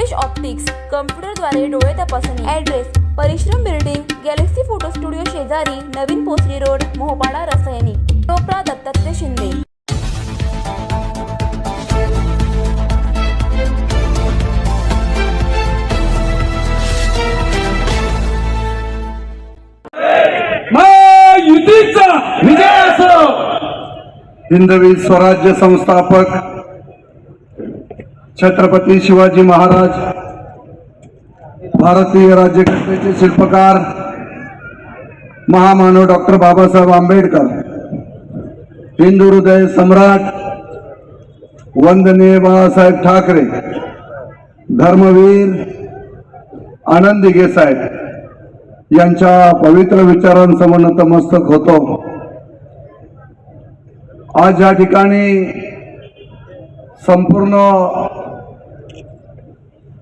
Rupesh optics कम्प्युटरद्वारे डोळे तपासणी. Address परिश्रम बिल्डिंग गॅलेक्सी फोटो स्टुडिओ शेजारी नवीन पोसरी रोड मोहपाडा रसायनी. टोपरा दत्तात्रय शिंदे. महायुतीचा विजय असो. हिंदवी स्वराज्य संस्थापक छत्रपती शिवाजी महाराज भारतीय राज्यघटनेचे शिल्पकार महामानव डॉक्टर बाबासाहेब आंबेडकर हिंदू हृदय सम्राट वंदनीय बाळासाहेब ठाकरे धर्मवीर आनंद गेसाहेब यांच्या पवित्र विचारांसमोर नतमस्तक होतो. आज या ठिकाणी संपूर्ण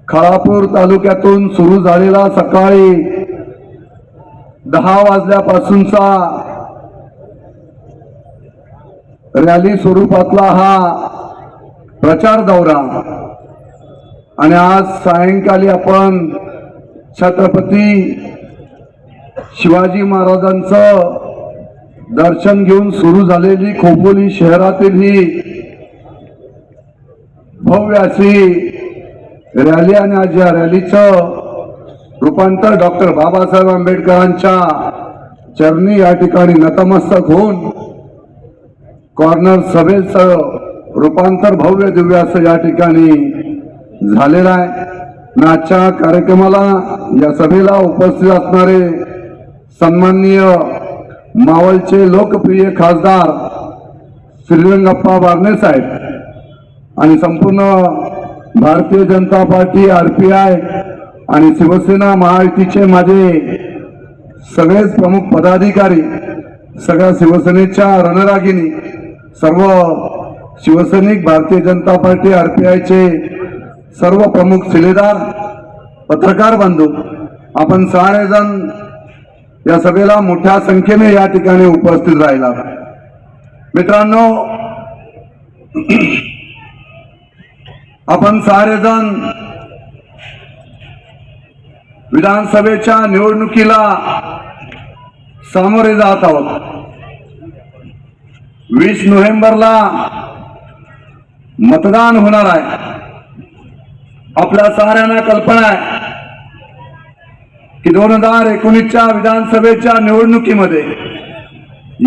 खळापूर तालुक्यातून सुरू झालेला सकाळी दहा वाजल्यापासूनचा रॅली स्वरूपातला हा प्रचार दौरा. आणि आज सायंकाळी आपण छत्रपती शिवाजी महाराजांचं दर्शन घेऊन सुरू झालेली खोपोली शहरातील ही भव्य अशी रॅली आणि आज या रॅलीचं रूपांतर डॉक्टर बाबासाहेब आंबेडकरांच्या चरणी या ठिकाणी नतमस्तक होऊन कॉर्नर सभेचं रूपांतर भव्य दिव्य असं या ठिकाणी झालेलं आहे. आजच्या कार्यक्रमाला या सभेला उपस्थित असणारे सन्माननीय मावळचे लोकप्रिय खासदार श्रीरंगप्पा बारणे साहेब आणि संपूर्ण Bharatiya Janata Party R P I आणि शिवसेना महायुतीचे माझे सगळेच प्रमुख पदाधिकारी सगळ्या शिवसेनेच्या रणरागिनी सर्व शिवसैनिक भारतीय जनता पार्टी आर पी आयचे सर्व प्रमुख शिलेदार पत्रकार बांधू आपण सारेजण या सभेला मोठ्या संख्येने या ठिकाणी उपस्थित राहिला. मित्रांनो आपण सारेजण विधानसभेच्या निवडणुकीला सामोरे जात आहोत. वीस नोव्हेंबरला मतदान होणार आहे. आपल्या साऱ्यांना कल्पना आहे की दोन हजार एकोणीसच्या विधानसभेच्या निवडणुकीमध्ये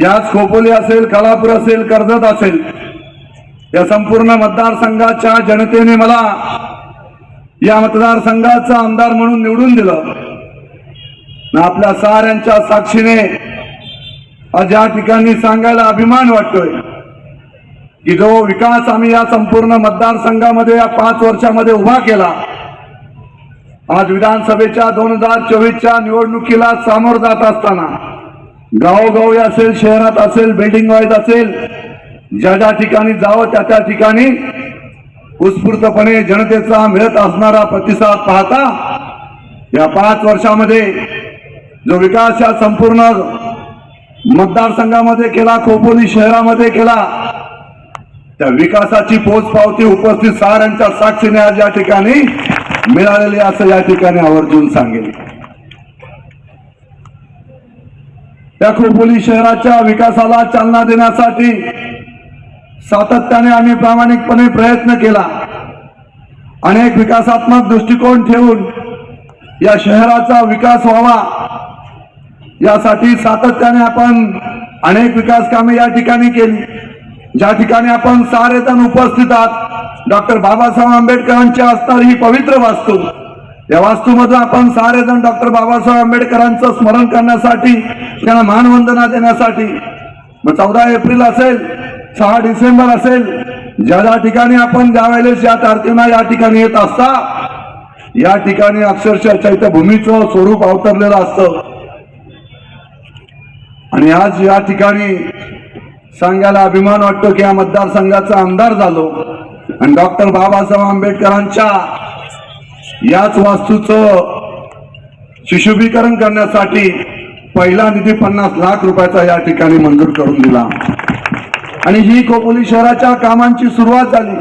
याच खोपोली असेल कलापूर असेल कर्जत असेल या संपूर्ण मतदारसंघाच्या जनतेने मला या मतदारसंघाचा आमदार म्हणून निवडून दिलं. आपल्या साऱ्यांच्या साक्षीने आज या ठिकाणी सांगायला अभिमान वाटतोय की जो विकास आम्ही या संपूर्ण मतदारसंघामध्ये या पाच वर्षामध्ये उभा केला आज विधानसभेच्या दोन हजार चोवीसच्या निवडणुकीला सामोर जात असताना गावोगावी असेल शहरात असेल बिल्डिंग वाईज असेल ज्या ज्या ठिकाणी जावं त्या त्या ठिकाणी उत्स्फूर्तपणे जनतेचा मिळत असणारा प्रतिसाद पाहता या पाच वर्षामध्ये जो विकास या संपूर्ण मतदारसंघामध्ये केला खोपोली शहरामध्ये केला त्या विकासाची पोचपावती उपस्थित साऱ्यांच्या साक्षीने आज या ठिकाणी मिळालेली असं या ठिकाणी आवर्जून सांगेल त्या खोपोली शहराच्या विकासाला चालना देण्यासाठी सातत्याने आम्ही प्रामाणिकपणे प्रयत्न केला. अनेक विकासात्मक दृष्टिकोन ठेवून या शहराचा विकास व्हावा. यासाठी सातत्याने आपण अनेक विकास कामे या ठिकाणी केली. ज्या ठिकाणी आपण सारे जण उपस्थित आहात डॉक्टर बाबासाहेब आंबेडकरांची असणारी ही पवित्र वास्तू. या वास्तूमधून आपण सारे जण डॉक्टर बाबासाहेब आंबेडकरांचं स्मरण करण्यासाठी त्यांना मानवंदना देण्यासाठी. मग चौदा एप्रिल असेल सहा डिसेंबर असेल ज्या ज्या ठिकाणी आपण ज्या वेळेस या तारखेला या ठिकाणी येत असता या ठिकाणी अक्षरशः चैत्यभूमीचं स्वरूप अवतरलेलं असतं. आणि आज या ठिकाणी सांगायला अभिमान वाटतो की या मतदारसंघाचा आमदार झालो. आणि डॉक्टर बाबासाहेब आंबेडकरांच्या याच वास्तूचं शिशुभीकरण करण्यासाठी पहिला निधी पन्नास लाख रुपयाचा या ठिकाणी मंजूर करून दिला. आणि ही खोपोली शहराच्या कामांची सुरुवात झाली.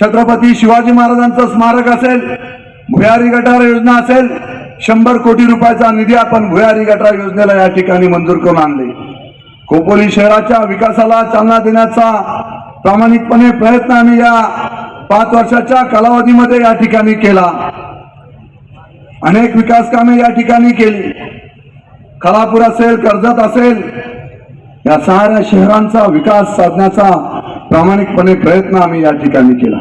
छत्रपती शिवाजी महाराजांचं स्मारक असेल भुयारी गटार योजना असेल शंभर कोटी रुपयाचा निधी आपण भुयारी गटार योजनेला या ठिकाणी मंजूर करून आणले. खोपोली शहराच्या विकासाला चालना देण्याचा प्रामाणिकपणे प्रयत्न आम्ही या पाच वर्षाच्या कालावधीमध्ये या ठिकाणी केला. अनेक विकास कामे या ठिकाणी केली. खलापूर असेल कर्जत असेल या साऱ्या शहरांचा विकास साधण्याचा प्रामाणिकपणे प्रयत्न आम्ही या ठिकाणी केला.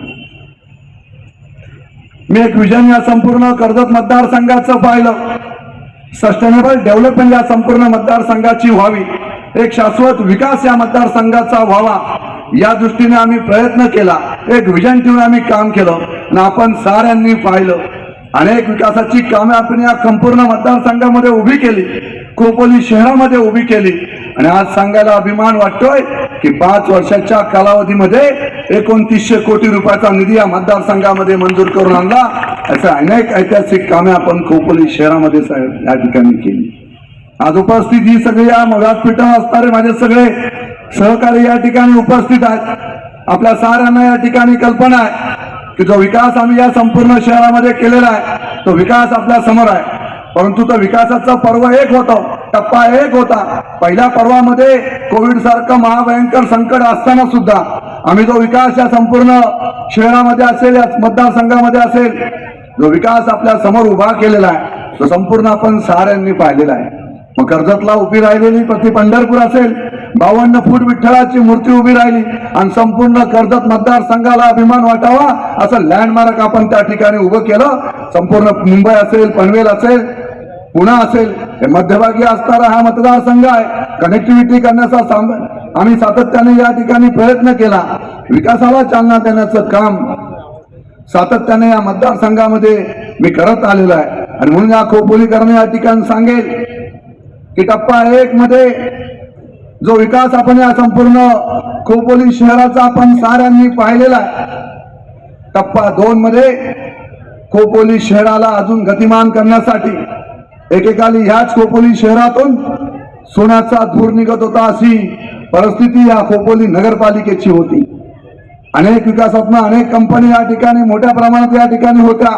मी एक विजन या संपूर्ण कर्जत मतदारसंघाचं पाहिलं. सस्टेनेबल डेव्हलपमेंट या संपूर्ण मतदारसंघाची व्हावी एक शाश्वत विकास या मतदारसंघाचा व्हावा या दृष्टीने आम्ही प्रयत्न केला. एक विजन ठेवून आम्ही काम केलं आणि आपण साऱ्यांनी पाहिलं. अनेक विकासाची कामे आपण या संपूर्ण मतदारसंघामध्ये उभी केली. खोपोली शहरामध्ये उभी केली. आणि आज सांगायला अभिमान वाटतोय की पाच वर्षाच्या कालावधीमध्ये एकोणतीसशे कोटी रुपयाचा निधी या मतदारसंघामध्ये मंजूर करून आणला. असं अनेक ऐतिहासिक कामे आपण खोपोली शहरामध्ये या ठिकाणी केली. आज उपस्थित ही सगळी या व्यासपीठावर असणारे माझे सगळे सहकारी या ठिकाणी उपस्थित आहेत. आपल्या साऱ्यांना या ठिकाणी कल्पना आहे की जो विकास आम्ही या संपूर्ण शहरामध्ये केलेला आहे तो विकास आपल्यासमोर आहे. परंतु तो विकासाचा पर्व एक होतो. टप्पा एक होता. पहिल्या पर्वामध्ये कोविड सारखं महाभयंकर संकट असताना सुद्धा आम्ही जो विकास या संपूर्ण शहरामध्ये असेल या मतदारसंघामध्ये असेल जो विकास आपल्यासमोर उभा केलेला आहे तो संपूर्ण आपण साऱ्यांनी पाहिलेला आहे. मग कर्जतला उभी राहिलेली प्रति पंढरपूर असेल बावन्न फूट विठ्ठलाची मूर्ती उभी राहिली आणि संपूर्ण कर्जत मतदारसंघाला अभिमान वाटावा असं लँडमार्क आपण त्या ठिकाणी उभं केलं. संपूर्ण मुंबई असेल पनवेल असेल पुणे असेल. हे मध्यभागी असणारा हा मतदारसंघ आहे. कनेक्टिव्हिटी करण्याचा साम- आम्ही सातत्याने या ठिकाणी प्रयत्न केला. विकासाला चालना देण्याचं काम सातत्याने या मतदारसंघामध्ये मी करत आलेलो आहे. आणि म्हणून या खोपोलीकरांना या ठिकाणी सांगेल की टप्पा एक मध्ये जो विकास आपण या संपूर्ण खोपोली शहराचा आपण साऱ्यांनी पाहिलेला आहे. टप्पा दोन मध्ये खोपोली शहराला अजून गतिमान करण्यासाठी एकेकाली ह्याच खोपोली शहरातून सोन्याचा धूर निघत होता अशी परिस्थिती या खोपोली नगरपालिकेची होती. अनेक विकासात्मक अनेक कंपनी या ठिकाणी मोठ्या प्रमाणात या ठिकाणी होत्या.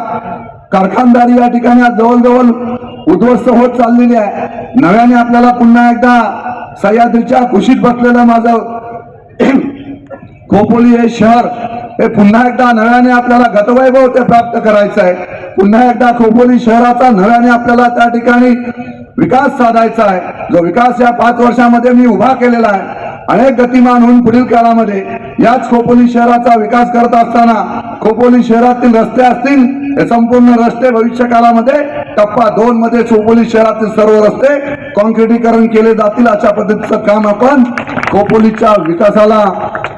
कारखानदारी या ठिकाणी आज जवळजवळ उद्ध्वस्त होत चाललेली आहे. नव्याने आपल्याला पुन्हा एकदा सह्याद्रीच्या कुशीत बसलेलं माझं खोपोली हे शहर हे पुन्हा एकदा नव्याने आपल्याला गतवैभव ते प्राप्त करायचं आहे. पुन्हा एकदा खोपोली शहराचा नव्याने आपल्याला त्या ठिकाणी विकास साधायचा आहे. जो विकास या पाच वर्षामध्ये मी उभा केलेला आहे. अनेक गतिमान होऊन पुढील काळामध्ये याच खोपोली शहराचा विकास करत असताना खोपोली शहरातील रस्ते असतील हे संपूर्ण रस्ते भविष्य काळामध्ये टप्पा दोन मध्ये खोपोली शहरातील सर्व रस्ते कॉन्क्रिटीकरण केले जातील अशा पद्धतीचं काम आपण खोपोलीच्या विकासाला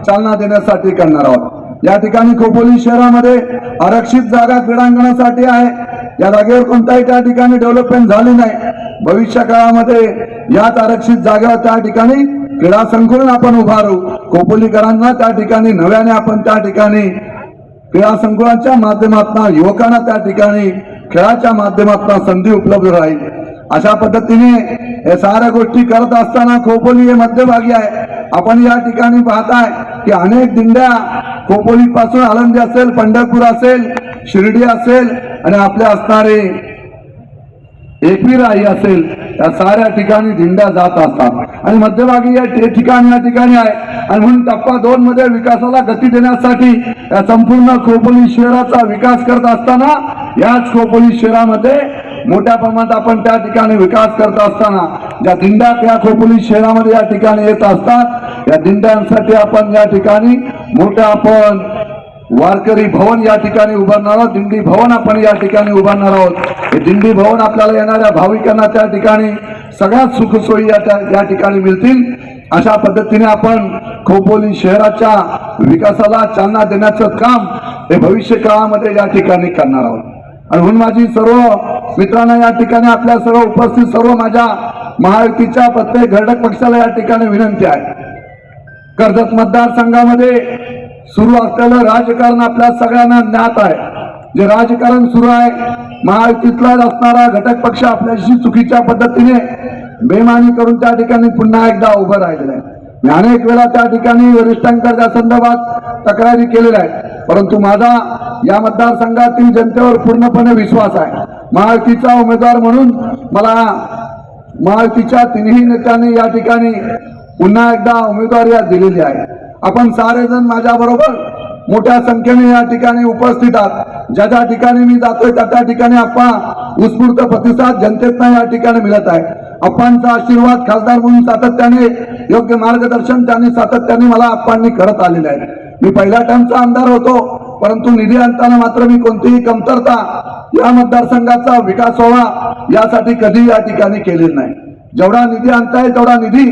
चालना देण्यासाठी करणार आहोत. या ठिकाणी खोपोली शहरामध्ये आरक्षित जागा क्रीडांगणासाठी आहे. या जागेवर कोणताही त्या ठिकाणी डेव्हलपमेंट झाली नाही. भविष्य काळामध्ये याच आरक्षित जागेवर त्या ठिकाणी क्रीडा संकुलन आपण उभारू खोपोलीकरांना त्या ठिकाणी नव्याने आपण त्या ठिकाणी क्रीडा संकुलाच्या माध्यमातून युवकांना त्या ठिकाणी खेळाच्या माध्यमातून संधी उपलब्ध राहील. अशा पद्धतीने हे साऱ्या गोष्टी करत असताना खोपोली हे मध्यभागी आहे. आपण या ठिकाणी पाहताय की अनेक दिंड्या खोपोली पासून आळंदी असेल पंढरपूर असेल शिर्डी असेल आणि आपल्या असणारे एपीराई असेल या साऱ्या ठिकाणी दिंड्या जात असतात. आणि मध्यभागी या ठिकाणी या ठिकाणी आहे. आणि म्हणून टप्पा दोन मध्ये विकासाला गती देण्यासाठी या संपूर्ण खोपोली शहराचा विकास करत असताना याच खोपोली शहरामध्ये मोठ्या प्रमाणात आपण त्या ठिकाणी विकास करत असताना ज्या दिंड्या त्या खोपोली शहरामध्ये या ठिकाणी येत असतात या दिंड्यांसाठी आपण या ठिकाणी मोठं आपण वारकरी भवन या ठिकाणी उभारणार आहोत. दिंडी भवन आपण या ठिकाणी उभारणार आहोत. हे दिंडी भवन आपल्याला येणाऱ्या भाविकांना त्या ठिकाणी सगळ्यात सुखसोयी या त्या या ठिकाणी मिळतील. अशा पद्धतीने आपण खोपोली शहराच्या विकासाला चालना देण्याचं काम हे भविष्य काळामध्ये या ठिकाणी करणार आहोत. आणि म्हणून माझी सर्व मित्रांना या ठिकाणी आपल्या सर्व उपस्थित सर्व माझ्या महायुतीच्या प्रत्येक घटक पक्षाला या ठिकाणी विनंती आहे. कर्जत मतदारसंघामध्ये सुरू असलेलं राजकारण आपल्या सगळ्यांना ज्ञात आहे. जे राजकारण सुरू आहे महायुतीतलाच असणारा घटक पक्ष आपल्याशी चुकीच्या पद्धतीने बेमानी करून त्या ठिकाणी पुन्हा एकदा उभं राहिलेलं आहे. मी अनेक वेळा त्या ठिकाणी वरिष्ठांकरच्या संदर्भात तक्रारी केलेल्या आहेत. परंतु माझा या मतदारसंघातील जनतेवर पूर्णपणे विश्वास आहे. महायुतीचा उमेदवार म्हणून मला महायुतीच्या तिन्ही नेत्यांनी या ठिकाणी पुन्हा एकदा उमेदवारी आज दिलेली आहे. आपण सारेजण माझ्या बरोबर मोठ्या संख्येने या ठिकाणी उपस्थित आहात. ज्या ज्या ठिकाणी मी जातोय त्या त्या ठिकाणी आपण उत्स्फूर्त प्रतिसाद जनतेतना या ठिकाणी मिळत आहे. अप्पांचा आशीर्वाद खासदार म्हणून सातत्याने योग्य मार्गदर्शन त्यांनी सातत्याने मला अप्पांनी करत आलेले आहे. मी पहिल्या टाइमचा आमदार होतो परंतु निधी आणताना मात्र मी कोणतीही कमतरता या मतदारसंघाचा विकास व्हावा यासाठी कधी या ठिकाणी केलेली नाही. जेवढा निधी आणता येईल तेवढा निधी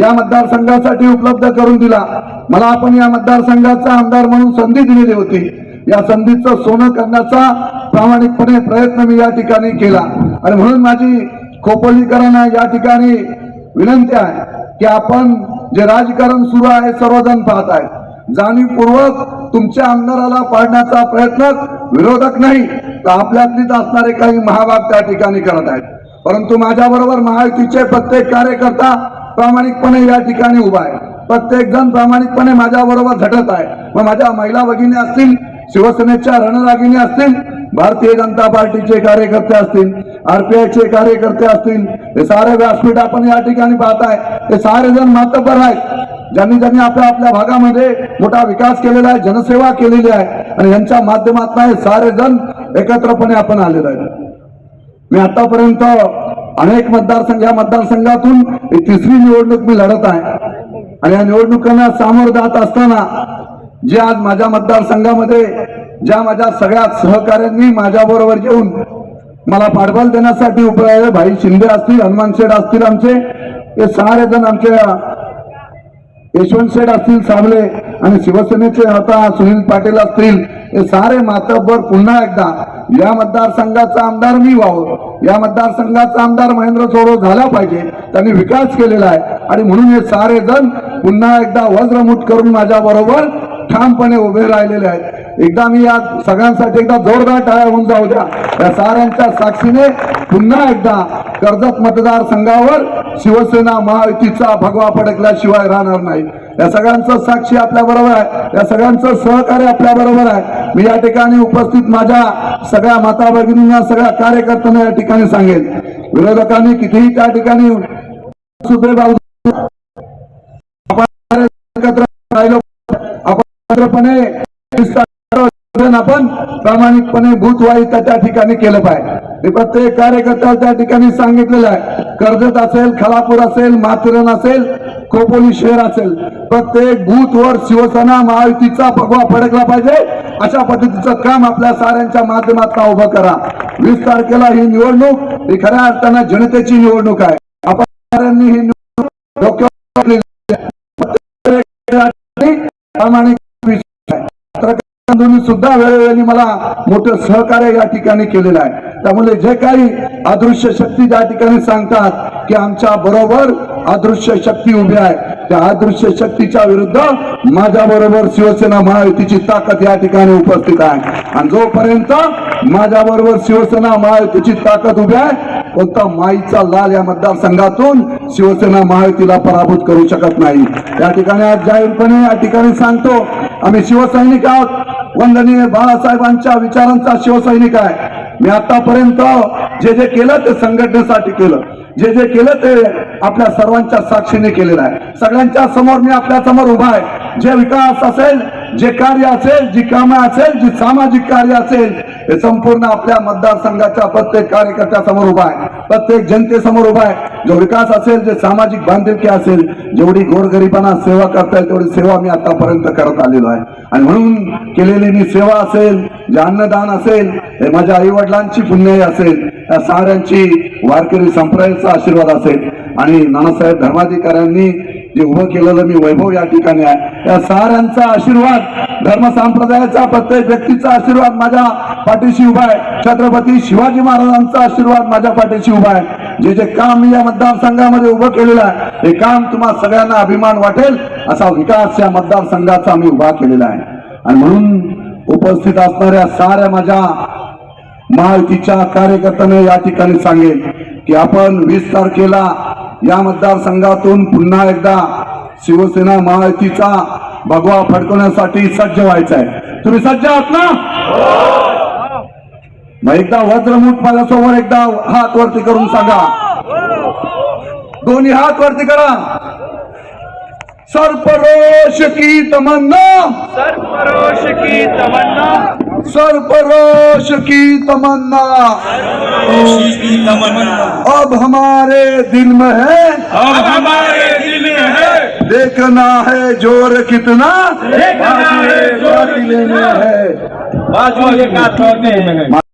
या मतदारसंघासाठी उपलब्ध करून दिला. मला आपण या मतदारसंघाचा आमदार म्हणून संधी दिलेली होती. या संधीचं सोनं करण्याचा प्रामाणिकपणे प्रयत्न मी या ठिकाणी केला. आणि म्हणून माझी खोपोलीकरांना या ठिकाणी विनंती आहे की आपण जे राजकारण सुरू आहे सर्वजण पाहत आहे जाणीवपूर्वक तुमच्या आमदाराला पाडण्याचा प्रयत्न विरोधक नाही तर आपल्यातलीच असणारे काही महाभाग त्या ठिकाणी करत आहेत. परंतु माझ्या बरोबर महायुतीचे प्रत्येक कार्यकर्ता प्रामाणिकपणे या ठिकाणी उभा आहे. प्रत्येक जण प्रामाणिकपणे माझ्या बरोबर झटत आहे. मग माझ्या महिला भगिनी असतील शिवसेनेच्या रणरागिणी असतील भारतीय जनता पार्टीचे कार्यकर्ते असतील आरपीआयचे कार्यकर्ते असतील हे सारे व्यासपीठ आपण या ठिकाणी पाहताय हे सारे जण मातबर आहेत. ज्यांनी ज्यांनी आपल्या आपल्या भागामध्ये मोठा विकास केलेला आहे जनसेवा केलेली आहे आणि यांच्या माध्यमातून हे सारे जण एकत्रपणे आपण आलेलो आहे मी आतापर्यंत अनेक मतदारसंघ या मतदारसंघातून ही तिसरी निवडणूक मी लढत आहे. आणि या निवडणुकांना सामोरं जात असताना जे आज माझ्या मतदारसंघामध्ये ज्या माझ्या सगळ्या सहकाऱ्यांनी माझ्या बरोबर येऊन मला पाठबळ देण्यासाठी उभे आहे भाई शिंदे असतील हनुमान शेठ असतील आमचे हे सारे जण आमच्या यशवंत शेठ असतील साबळे आणि शिवसेनेचे आता सुनील पाटील असतील हे सारे मातबर पुन्हा एकदा या मतदारसंघाचा आमदार मी व्हावं. या मतदारसंघाचा आमदार महेंद्र चोरो झाला पाहिजे. त्यांनी विकास केलेला आहे. आणि म्हणून हे सारे जण पुन्हा एकदा वज्रमुठ करून माझ्या बरोबर ठामपणे उभे राहिलेले आहेत. एकदा मी या सगळ्यांसाठी एकदा जोरदार टाळ्या होऊन जाऊ द्या. या साऱ्यांच्या साक्षीने पुन्हा एकदा कर्जत मतदारसंघावर शिवसेना महायुतीचा भगवा फडकल्याशिवाय राहणार नाही. या सगळ्यांचं साक्षी आपल्या बरोबर आहे. या सगळ्यांचं सहकार्य आपल्या बरोबर आहे. मी या ठिकाणी उपस्थित माझ्या सगळ्या माता भगिनींना सगळ्या कार्यकर्त्यांना या ठिकाणी सांगेल विरोधकांनी कितीही त्या ठिकाणी सुपे आपण एकत्र राहिलो आपण प्रामाणिकपणे भूतवाई त्या ठिकाणी केलं पाहिजे. हे प्रत्येक कार्यकर्त्याला त्या ठिकाणी सांगितलेलं आहे. कर्जत असेल खलापूर असेल माथेरन असेल खोपोली शहर असेल प्रत्येक बूथवर शिवसेना महायुतीचा भगवा फडकला पाहिजे. अशा पद्धतीचं काम आपल्या साऱ्यांच्या माध्यमातून उभं करा. वीस तारखेला ही निवडणूक ही खऱ्या अर्थानं जनतेची निवडणूक आहे. आपण साऱ्यांनी ही निवडणूक डोक्यावर प्रामाणिक पत्रकारांनी सुद्धा वेळोवेळी मला मोठं सहकार्य या ठिकाणी केलेलं आहे. त्यामुळे जे काही अदृश्य शक्ती ज्या ठिकाणी सांगतात की आमच्या बरोबर अदृश्य शक्ती उभी आहे. त्या अदृश्य शक्तीच्या विरुद्ध माझ्या बरोबर शिवसेना महायुतीची ताकद या ठिकाणी उपस्थित आहे. आणि जोपर्यंत माझ्या बरोबर शिवसेना महायुतीची ताकद उभी आहे कोणता माईचा लाल या मतदारसंघातून शिवसेना महायुतीला पराभूत करू शकत नाही. या ठिकाणी आज जाहीरपणे या ठिकाणी सांगतो आम्ही शिवसैनिक आहोत. वंदनीय बाळासाहेबांच्या विचारांचा शिवसैनिक आहे. मी आतापर्यंत जे जे केलं ते संघटनेसाठी केलं. जे जे केलं ते आपल्या सर्वांच्या साक्षीने केलेलं आहे. सगळ्यांच्या समोर मी आपल्यासमोर उभा आहे. जे विकास असेल जे कार्य असेल जी कामं असेल जी सामाजिक कार्य असेल हे संपूर्ण आपल्या मतदारसंघाच्या प्रत्येक कार्यकर्त्यासमोर उभा आहे. प्रत्येक जनतेसमोर उभा आहे. जो विकास असेल जे सामाजिक बांधिलकी असेल जेवढी गोरगरिबांना सेवा करता येईल तेवढी सेवा मी आतापर्यंत करत आलेलो आहे. आणि म्हणून केलेली मी सेवा असेल जे अन्नदान असेल हे माझ्या आई वडिलांची पुण्याई असेल या साऱ्यांची वारकरी संप्रदायाचा आशीर्वाद असेल. आणि नानासाहेब धर्माधिकाऱ्यांनी जे उभं केलेलं मी वैभव या ठिकाणी आहे. या साऱ्यांचा आशीर्वाद धर्म संप्रदायाचा प्रत्येक व्यक्तीचा आशीर्वाद माझ्या पाठीशी उभा आहे. छत्रपती शिवाजी महाराजांचा आशीर्वाद माझ्या पाठीशी उभा आहे. जे जे काम मी या मतदारसंघामध्ये उभं केलेलं आहे हे काम तुम्हा सगळ्यांना अभिमान वाटेल असा विकास या मतदारसंघाचा मी उभा केलेला आहे. आणि म्हणून उपस्थित असणाऱ्या साऱ्या माझ्या महायुतीच्या कार्यकर्त्याने या ठिकाणी सांगेल की आपण वीस तारखेला या मतदारसंघातून पुन्हा एकदा शिवसेना महायुतीचा भगवा फडकवण्यासाठी सज्ज व्हायचं आहे तुम्ही सज्ज आहात ना? मग एकदा वज्रमूठ माझ्यासमोर एकदा हात वरती करून सांगा. दोन्ही हात वरती करा. सरपरोश की तमन्ना. सरफरोश की तमन्ना. सरपरोश की तमन्ना। अब हमारे दिल में है। अब हमारे दिल में है। देखना है जोर कितना। देखना है जोर लेने है। बाजू हाथ में है।